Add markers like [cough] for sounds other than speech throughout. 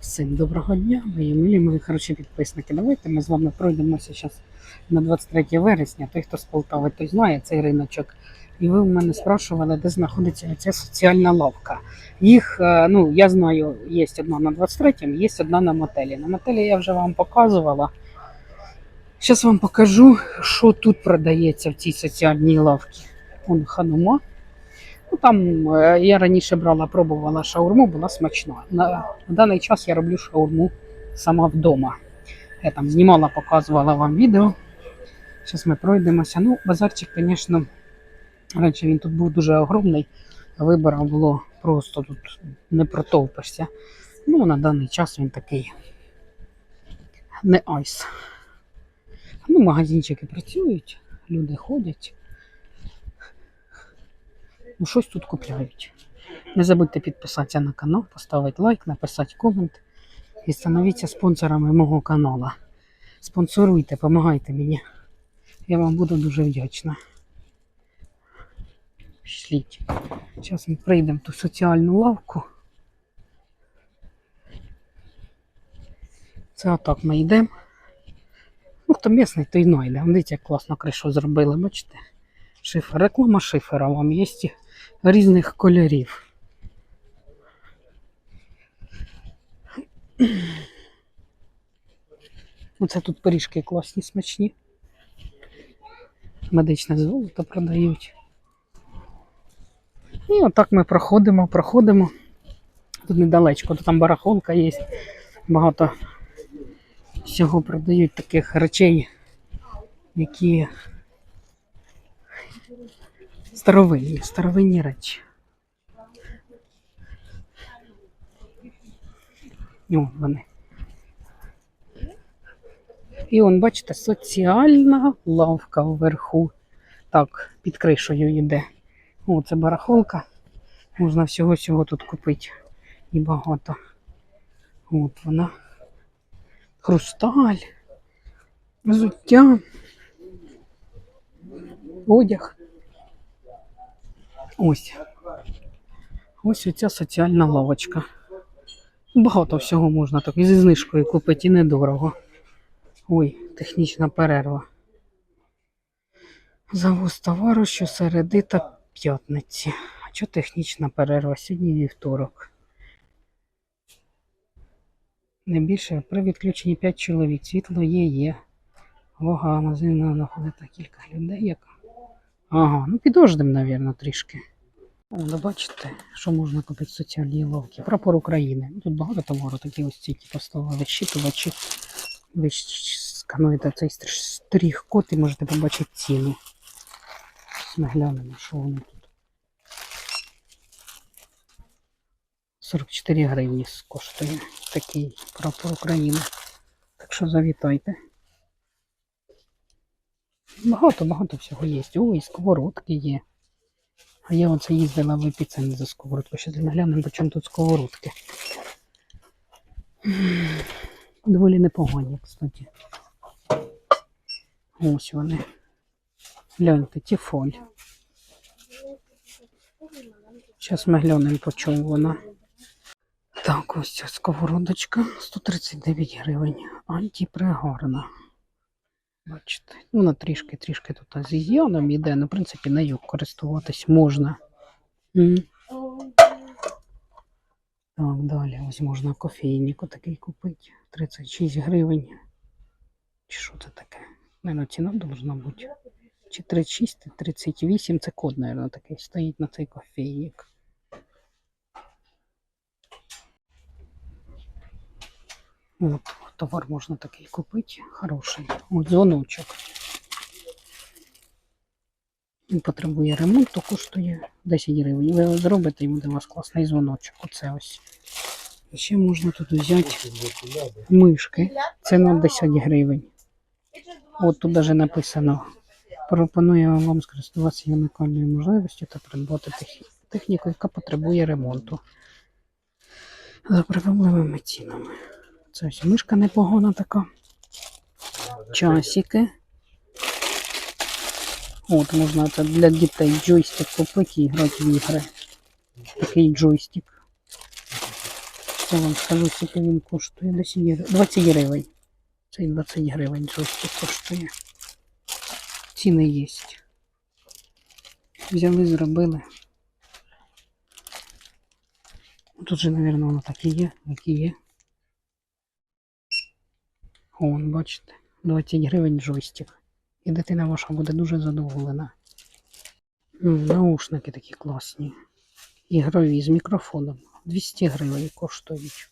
Всім доброго дня, мої милі, мої хороші підписники. Давайте ми з вами пройдемося зараз на 23 вересня. Той, хто з Полтави, той знає цей риночок. І ви в мене спрашували, де знаходиться ця соціальна лавка. Їх, е, ну, я знаю, є одна на 23-м, є одна на мотелі. На мотелі я вже вам показувала. Зараз вам покажу, що тут продається в цій соціальній лавці. Вон ханума. Ну, там е, я раніше брала, пробувала шаурму, була смачна. На, на даний час я роблю шаурму сама вдома. Я там знімала, показувала вам відео. Зараз ми пройдемося. Ну, базарчик, звісно, раніше він тут був дуже огромний. Вибору було просто тут не протовпишся. Ну, на даний час він такий не айс. Ну, магазинчики працюють, люди ходять. Ну, щось тут купляють. Не забудьте підписатися на канал, поставити лайк, написати комент і становіться спонсорами мого каналу. Спонсоруйте, допомагайте мені. Я вам буду дуже вдячна. Пішліть. Зараз ми прийдемо в ту соціальну лавку. Це отак ми йдемо. Ну, хто місний, той знайде. Дивіться, як класно кришу зробили, бачите? Шифер. Реклама шифера вам є різних кольорів. Оце тут пиріжки класні, смачні. Медичне золото продають. І отак ми проходимо, проходимо. Тут недалечко, тут там барахолка є. Багато всього продають таких речей, які старовинні, старовинні речі. О, вони. І он, бачите, соціальна лавка вверху. Так, під кришею йде. О, це барахолка. Можна всього-всього тут купити. І багато. От вона. Хрусталь. Взуття. Одяг. Ось. Ось оця соціальна лавочка. Багато всього можна так і зі знижкою купити і недорого. Ой, технічна перерва. Завоз товару щосереди та п'ятниці. А що технічна перерва? Сьогодні вівторок. Не більше при відключенні 5 чоловік. Світло є, є. Вага магазину знаходиться кілька людей. Як... Ага, ну підождемо, мабуть, трішки. О, ну бачите, що можна купити в соціальній лавці. Прапор України. Тут багато товару, такі ось ці поставили щитувачі. Ви скануєте цей штрих-код і можете побачити ціну. Ми глянемо, що вони тут. 44 гривні коштує такий прапор України. Так що завітайте. Багато, багато всього є. Ой, сковородки є. А я оце їздила в епіцентр за сковородку. Ще наглянемо, по чому тут сковородки. Доволі непогані, кстати. Ось вони. Гляньте, тіфоль. Зараз ми глянемо, по чому вона. Так, ось ця сковородочка 139 гривень. Антипригарна. Бачите, ну, вона трішки-трішки тут з ізйоном іде, ну, в принципі, нею користуватись можна. М. Так, далі ось можна кофейник такий купити. 36 гривень. Чи що це таке? Наверно, ціна должна бути. Чи 36, 38, це код, наверно, такий стоїть на цей кофейник. От, товар можна такий купити. Хороший. От дзвоночок. Він потребує ремонту, коштує 10 гривень. Ви зробите і буде у вас класний дзвоночок. Оце ось. Ще можна тут взяти мишки. Це на 10 гривень. От тут навіть написано. Пропонуємо вам скористуватися уникальною можливістю та придбати техніку, яка потребує ремонту. За привабливими цінами. Це ось мишка непогана така. Часики. От можна це для дітей джойстик купити і грати в ігри. Такий джойстик. Я вам скажу, скільки він коштує. 20 гривень. Цей 20 гривень джойстик коштує. Ціни є. Взяли, зробили. Тут же, мабуть, воно так і є, як і є. Вон, бачите, 20 гривень джойстик. І дитина ваша буде дуже задоволена. Наушники такі класні. Ігрові з мікрофоном. 200 гривень коштують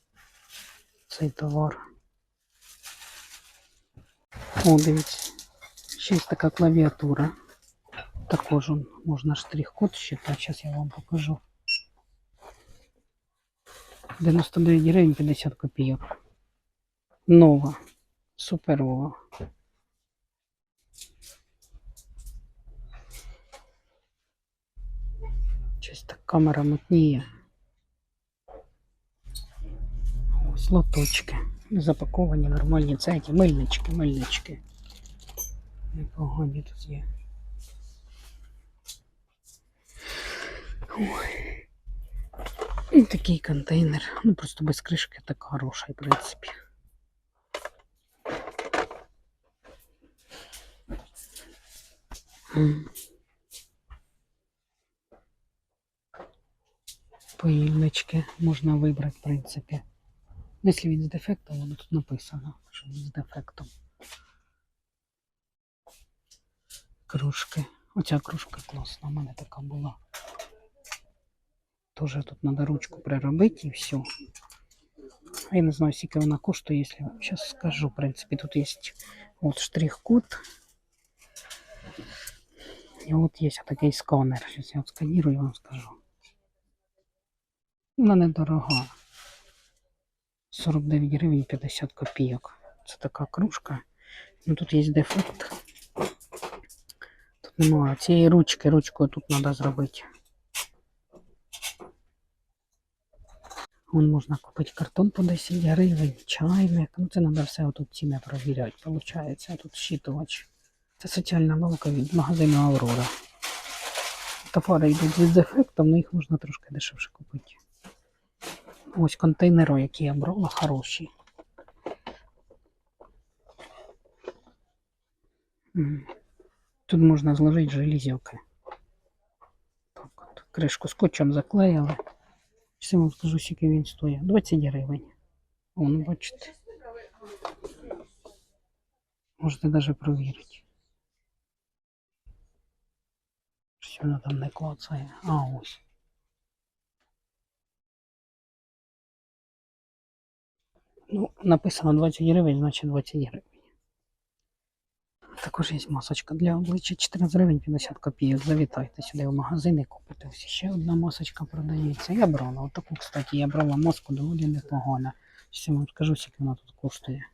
цей товар. О, дивіться. Ще є така клавіатура. Також можна штрих-код считати. Зараз я вам покажу. 99 гривень 50 копійок. Нова. Суперова. Щось так камера мутніє. Ось лоточки. Запаковані нормальні цеті. Мильнички, мильнички. Непогані тут є. Ой. І такий контейнер. Ну просто без кришки так хороший, в принципі. Поїльнички можна вибрати, в принципі. Якщо він з дефектом, воно тут написано, що він з дефектом. Кружки. Оця кружка класна, у мене така була. Тоже тут треба ручку приробити і все. Я не знаю, скільки вона коштує, якщо зараз скажу. В принципі, тут є штрих-код. І от є такий сканер. Зараз я отсканірую і вам скажу. Вона недорога. 49 гривень 50 копійок. Це така кружка. Ну тут є дефект. Тут немає цієї ручки, ручку тут треба зробити. Вон можна купити картон по 10 гривень, чайник. Ну це треба все отут ціни перевіряти. Получається, тут щитувач. Це соціальна балка від магазину Аврора. Товари йдуть з дефектом, але їх можна трошки дешевше купити. Ось контейнери, які я брала, хороші. Тут можна зложити железяки. Так от. Кришку скотчем заклеїли. Ще вам скажу, скільки він стоїть. 20 гривень. Вон, бачите. Можете навіть провірити. Що вона там не клацає. А, ось. Ну, написано 20 гривень, значить 20 гривень. Також є масочка для обличчя 14 гривень 50 копійок. Завітайте сюди в магазин і купите. Ось ще одна масочка продається. Я брала. Отаку, кстати, я брала маску доволі непогана. Ще вам скажу, скільки вона тут коштує.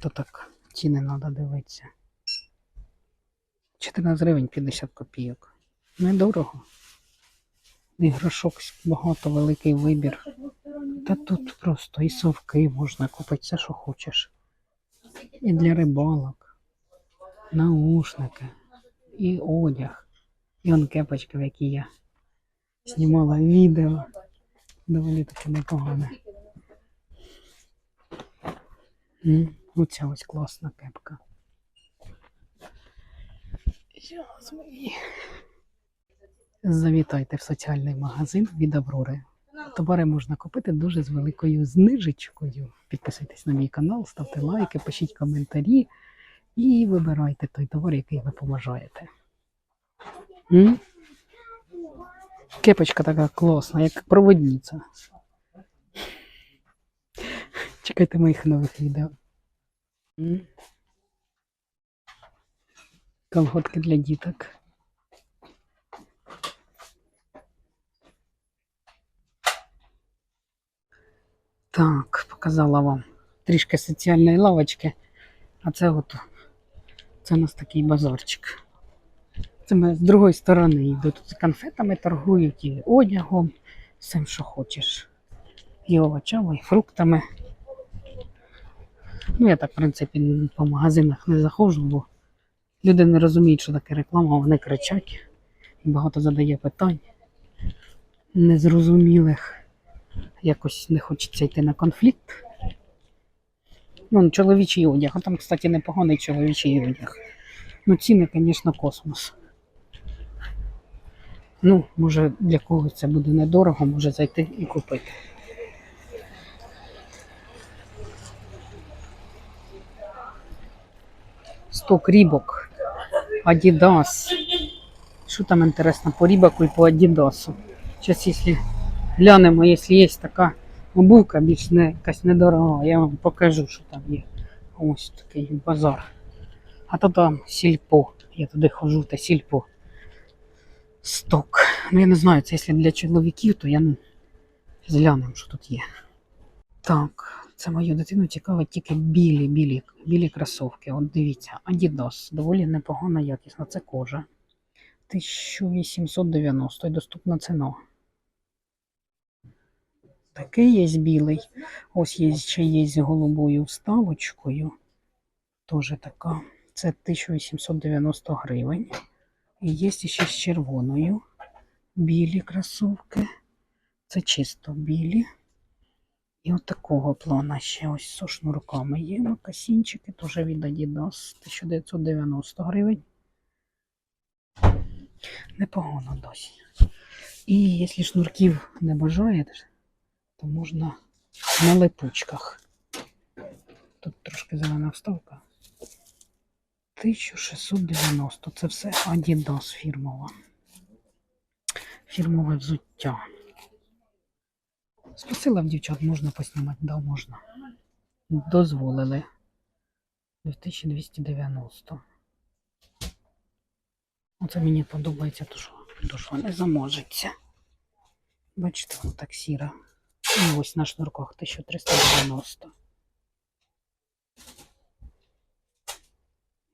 То так, ціни треба дивитися. 14 гривень 50 копійок. Недорого. Іграшок багато, великий вибір. Та тут просто і совки можна купити все, що хочеш. І для рибалок, наушники, і одяг. І он кепочка, в якій я знімала відео. Доволі таки непогане. Оця ось класна кепка. Зараз ми. Завітайте в соціальний магазин від Аврори. Товари можна купити дуже з великою знижечкою. Підписуйтесь на мій канал, ставте лайки, пишіть коментарі і вибирайте той товар, який ви поважаєте. М? Кепочка така класна, як проводниця. Чекайте моїх нових відео. М? Колготки для діток. Так, показала вам трішки соціальної лавочки. А це от це у нас такий базарчик. Це ми з другої сторони йду. Тут конфетами торгують, і одягом, всім, що хочеш. І овочами, і фруктами. Ну, я так, в принципі, по магазинах не заходжу, бо люди не розуміють, що таке реклама, вони кричать. Багато задає питань незрозумілих. якось не хочеться йти на конфлікт. Ну, чоловічий одяг. А там, кстати, непоганий чоловічий одяг. Ну, ціни, звісно, космос. Ну, може, для когось це буде недорого, може зайти і купити. Сток рібок, Адідас. Що там інтересно по рібаку і по Адідасу? Зараз, якщо глянемо, якщо є така обувка, більш не якась недорога, я вам покажу, що там є. Ось такий базар. А то там сільпо. Я туди ходжу, та сільпо. Сток. Ну я не знаю, це якщо для чоловіків, то я не зглянемо, що тут є. Так, це мою дитину цікавить тільки білі, білі, білі кросовки. От дивіться, Adidas. Доволі непогана якісна. Це кожа. 1890 і доступна ціна. Такий є білий. Ось є ще є з голубою вставочкою. Теж така. Це 1890 гривень. І є ще з червоною. Білі кросовки. Це чисто білі. І от такого плана ще ось зі шнурками є. Макасінчики теж від Adidas 1990 гривень. Непогано досі. І якщо шнурків не бажаєте, то можна на липучках. Тут трошки зелена вставка. 1690. Це все Adidas фірмова. Фірмове взуття. Спросила в дівчат, можна поснімати? Да, можна. Дозволили. 2290. Оце мені подобається, то що, то не заможеться. Бачите, так сіра. І ось на шнурках 1390.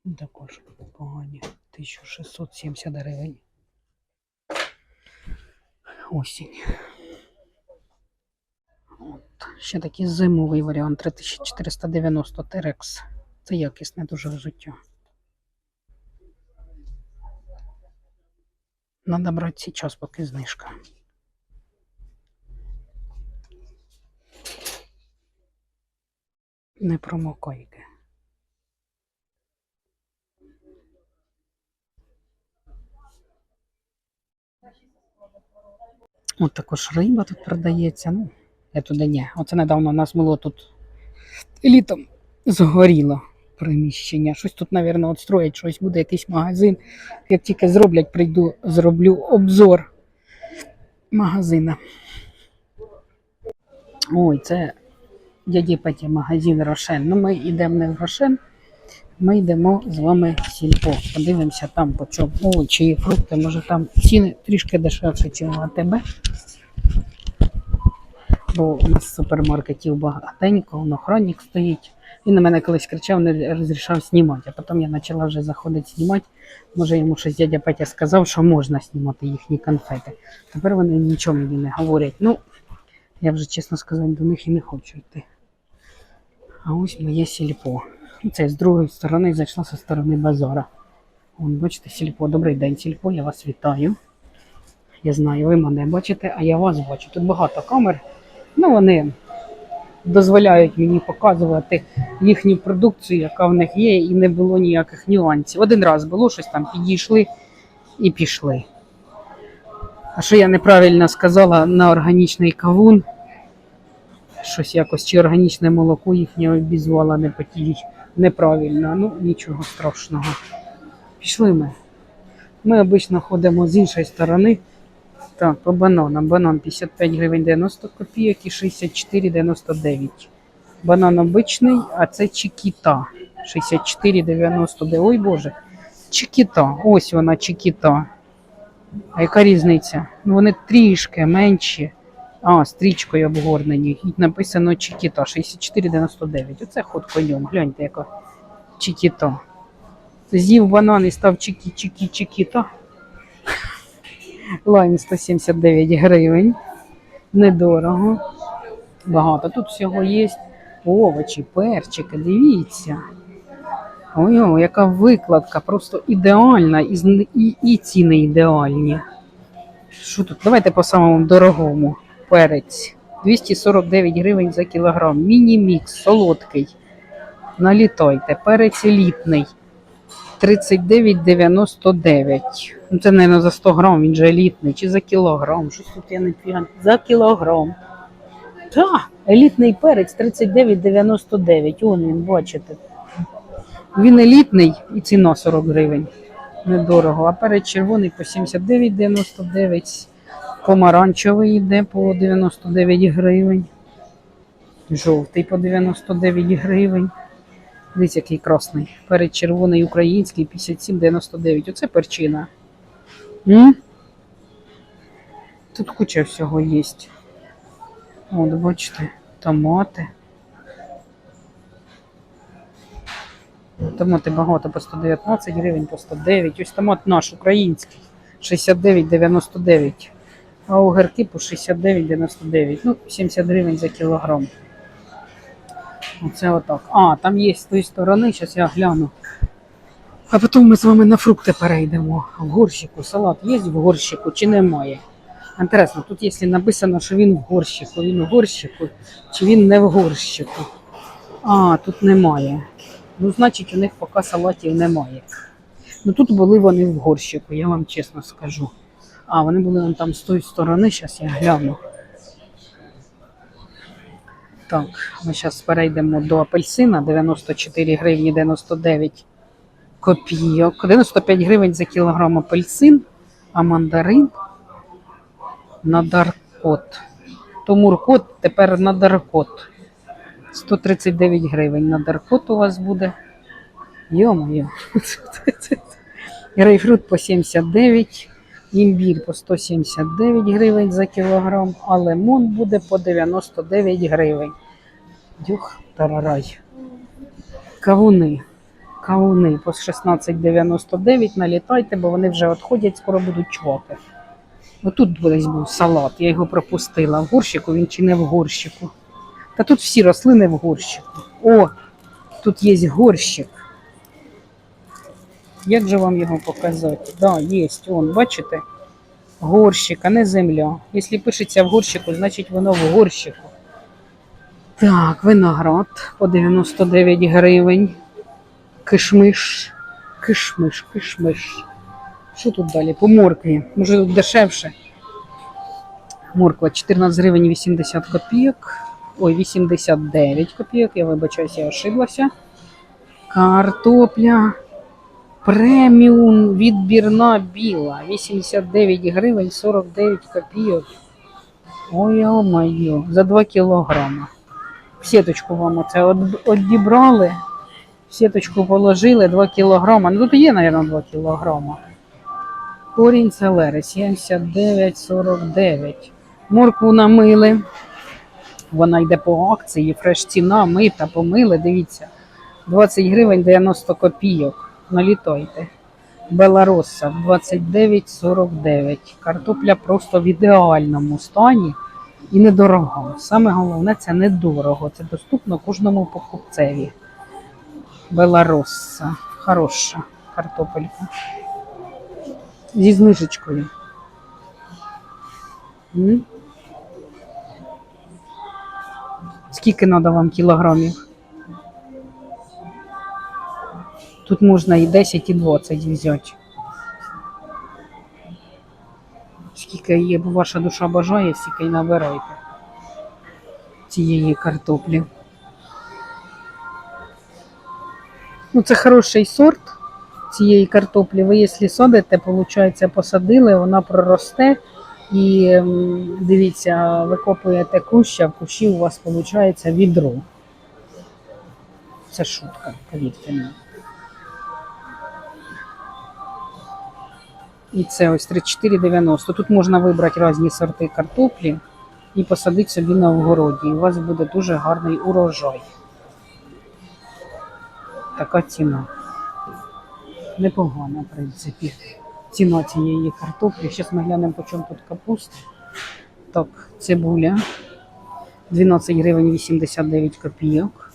Ну, Також погані. 1670 гривень. Осінь. От. Ще такий зимовий варіант 3490 Терекс. Це якісне дуже взуття. Надо брати зараз, поки знижка. Не промокайки. От також риба тут продається. Ну, я туди ні. Оце недавно у нас було тут літом згоріло приміщення. Щось тут, мабуть, от щось буде якийсь магазин. Як тільки зроблять, прийду, зроблю обзор магазина. Ой, це дяді Петі магазин Рошен. Ну, ми йдемо не в Рошен, ми йдемо з вами в сільпо. Подивимося там по чому овочі і фрукти. Може там ціни трішки дешевше, ніж в АТБ. Бо у нас супермаркетів багатенько, он охранник стоїть. Він на мене колись кричав, не розрішав знімати. А потім я почала вже заходити знімати. Може йому щось дядя Петя сказав, що можна знімати їхні конфети. Тепер вони нічого мені не говорять. Ну, я вже чесно сказати, до них і не хочу йти. А ось моє сільпо. Ну, Це з другої сторони зайшла зі сторони базара. Вон, бачите, сільпо. Добрий день, сільпо, я вас вітаю. Я знаю, ви мене бачите, а я вас бачу. Тут багато камер. Ну, вони дозволяють мені показувати їхню продукцію, яка в них є, і не було ніяких нюансів. Один раз було щось там, підійшли і пішли. А що я неправильно сказала на органічний кавун? Щось якось чи органічне молоко їхнє обізвала не по тій неправильно. Ну, нічого страшного. Пішли ми. Ми обично ходимо з іншої сторони. Так, по бананам. Банан 55 гривень 90 копійок і 64,99. Банан обичний, а це чекіта. 64,90. Ой Боже. Чекіта. Ось вона чекіта. А яка різниця? Ну вони трішки менші. А, стрічкою обгорнені. І написано Чикіта 64,99. Оце ход конем. Гляньте, яка Чикіта. З'їв банан і став чикіта Лайм 179 гривень. Недорого. Багато. Тут всього є. Овочі, перчики, дивіться. Ой, яка викладка, просто ідеальна, і, і, і ціни ідеальні. Що тут? Давайте по самому дорогому. Перець 249 гривень за кілограм. Міні-мікс, солодкий. Налітайте. Перець елітний. 39,99. Ну, це, мабуть, за 100 грам, він же елітний. Чи за кілограм? Щось тут я не піган. За кілограм. Та, елітний перець 39,99. Он він, бачите. Він елітний і ціна 40 гривень. Недорого. А перець червоний по 79,99. Помаранчевий йде по 99 гривень. Жовтий по 99 гривень. Дивіться, який красний. Перець червоний український 57,99. Оце перчина. М? Тут куча всього є. От, бачите, томати. Томати багато по 119 гривень, по 109. Ось томат наш український. 69,99. А огірки по 69,99. Ну, 70 гривень за кілограм. Оце отак. А, там є з тої сторони, зараз я гляну. А потім ми з вами на фрукти перейдемо. В горщику. Салат є в горщику чи немає? Інтересно, тут якщо написано, що він в горщику, він в горщику, чи він не в горщику. А, тут немає. Ну, значить, у них поки салатів немає. Ну тут були вони в горщику, я вам чесно скажу. А, вони були вон там з тої сторони, зараз я гляну. Так, ми зараз перейдемо до апельсина 94 гривні 99 копійок. 95 гривень за кілограм апельсин, а мандарин на даркот. То муркот тепер на даркот. 139 гривень на даркот у вас буде. Йо-моє. [laughs] Грейпфрут по 79, імбір по 179 гривень за кілограм, а лимон буде по 99 гривень. Дюх, тарарай. Кавуни. Кавуни по 16,99 налітайте, бо вони вже відходять, скоро будуть чвати. Отут десь був салат, я його пропустила. В горщику він чи не в горщику. Та тут всі рослини в горщику. О, тут є горщик. Як же вам його показати? Да, є, он, бачите? Горщик, а не земля. Якщо пишеться в горщику, значить воно в горщику. Так, виноград по 99 гривень. Кишмиш. Кишмиш, кишмиш. Що тут далі? По моркві. Може тут дешевше. Морква 14 гривень 80 копійок. Ой, 89 копійок. Я вибачаюся, я ошиблася. Картопля. Преміум відбірна біла. 89 гривень 49 копійок. Ой, моє за 2 кілограма. Сіточку вам оце одібрали. Сіточку положили 2 кілограма. Ну тут є, мабуть, 2 кілограма. Корінь селери 79,49. Моркву намили. Вона йде по акції, фреш ціна, мита, помили, дивіться. 20 гривень 90 копійок. Налітайте. Белароса 29,49. Картопля просто в ідеальному стані і недорога. Саме головне це недорого. Це доступно кожному покупцеві. Белароса. Хороша картопелька. Зі знижечкою. М? Скільки треба вам кілограмів? Тут можна і 10, і 20 взяти. Скільки є, бо ваша душа бажає, стільки й набирайте цієї картоплі. Ну, це хороший сорт цієї картоплі. Ви, якщо садите, виходить, посадили, вона проросте. І дивіться, викопуєте кущ, а в кущі у вас виходить відро. Це шутка, повірте мені. І це ось 34,90. Тут можна вибрати різні сорти картоплі і посадити собі на огороді. І у вас буде дуже гарний урожай. Така ціна. Непогана, в принципі. Ціна цієї картоплі. Зараз ми глянемо, по чому тут капуста. Так, цибуля. 12 гривень 89 копійок.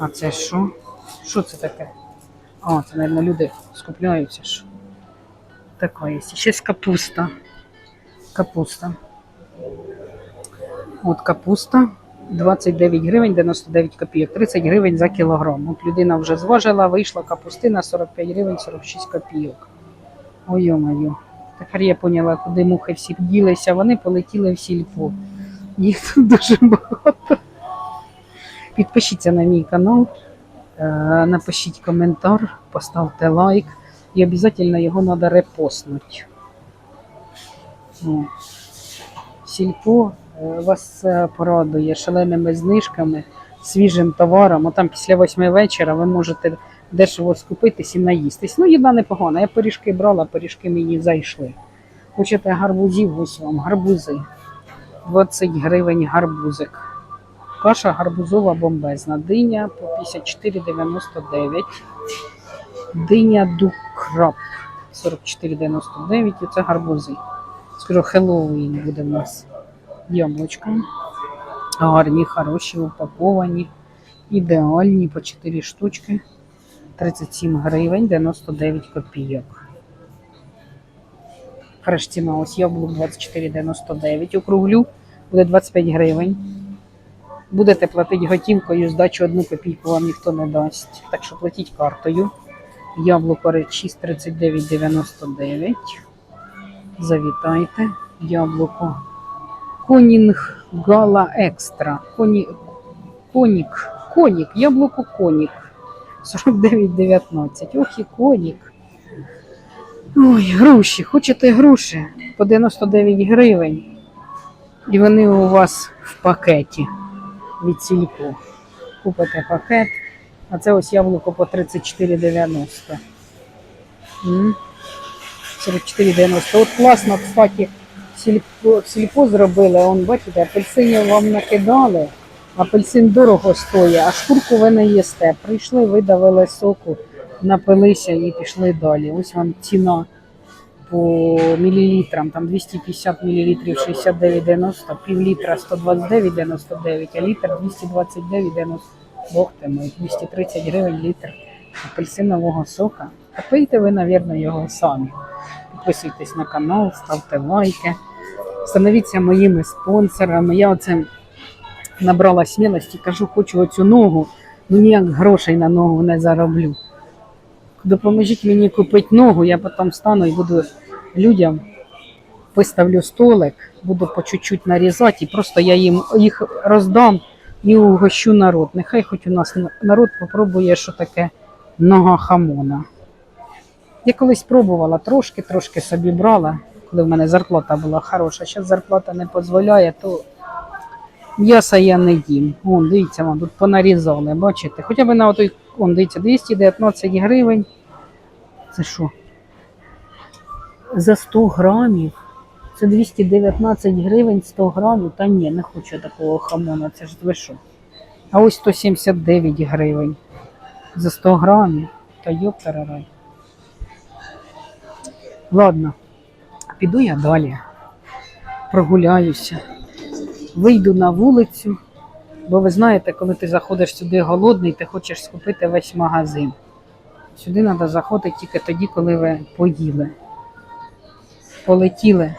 А це що? Що це таке? А, це, мабуть, люди скупляються ж. Така є. Ще капуста. Капуста. От капуста 29 гривень 99 копійок, 30 гривень за кілограм. От людина вже зважила, вийшла капустина 45 гривень 46 копійок. Ой, йо-моє. Тепер я поняла, куди мухи всі ділися. Вони полетіли в сільпо. Їх тут дуже багато. Підпишіться на мій канал, е, напишіть коментар, поставте лайк і обов'язково його треба репостнути. Сільпо вас е, порадує шаленими знижками, свіжим товаром. Отам після восьми вечора ви можете дешево скупитись і наїстись. Ну, їда непогана. Я пиріжки брала, пиріжки мені зайшли. Хочете гарбузів, ось вам гарбузи. 20 гривень гарбузик. Каша гарбузова бомбезна. Диня по 54,99. Диня дукраб 44,99. І це гарбузи. Скажу, Хеллоуін буде в нас. Яблучко. Гарні, хороші, упаковані. Ідеальні по 4 штучки. 37 гривень 99 копійок. Фреш ціна ось яблук 24,99. Округлю буде 25 гривень. Будете платити готівкою, здачу одну копійку вам ніхто не дасть. Так що платіть картою. Яблуко речіс 39,99. Завітайте. Яблуко. Конінг Гала Екстра. Коні... Конік. Конік. Яблуко конік. 49,19. Ох і конік. Ой, груші. Хочете груші? По 99 гривень. І вони у вас в пакеті від сільпо. Купите пакет. А це ось яблуко по 34,90. 44,90. От класно, кстати, сільпо, сільпо зробили. Он, бачите, апельсинів вам накидали. Апельсин дорого стоїть, а шкурку ви не їсте. Прийшли, видавили соку, напилися і пішли далі. Ось вам ціна по мілілітрам, там 250 мілілітрів 69,90, пів літра 129,99, а літр 229,90. Бог ти мой, 230 гривень літр апельсинового сока. А пийте ви, мабуть, його самі. Підписуйтесь на канал, ставте лайки, становіться моїми спонсорами. Я оце набрала смілості, кажу, хочу оцю ногу, ну ніяк грошей на ногу не зароблю. Допоможіть мені купити ногу, я потім стану і буду людям виставлю столик, буду по чуть-чуть нарізати, і просто я їм їх роздам і угощу народ. Нехай хоч у нас народ попробує, що таке нога хамона. Я колись пробувала трошки, трошки собі брала, коли в мене зарплата була хороша. Зараз зарплата не дозволяє, то м'яса я не їм. Вон, дивіться, вам тут понарізали, бачите? Хоча б на отой, вон, дивіться, 219 гривень. Це що? За 100 грамів. Це 219 гривень 100 грамів. Та ні, не хочу такого хамона, це ж ви що? А ось 179 гривень за 100 грамів. Та йоптарарай. Ладно, піду я далі. Прогуляюся. Вийду на вулицю, бо ви знаєте, коли ти заходиш сюди голодний, ти хочеш скупити весь магазин. Сюди треба заходити тільки тоді, коли ви поїли. Полетіли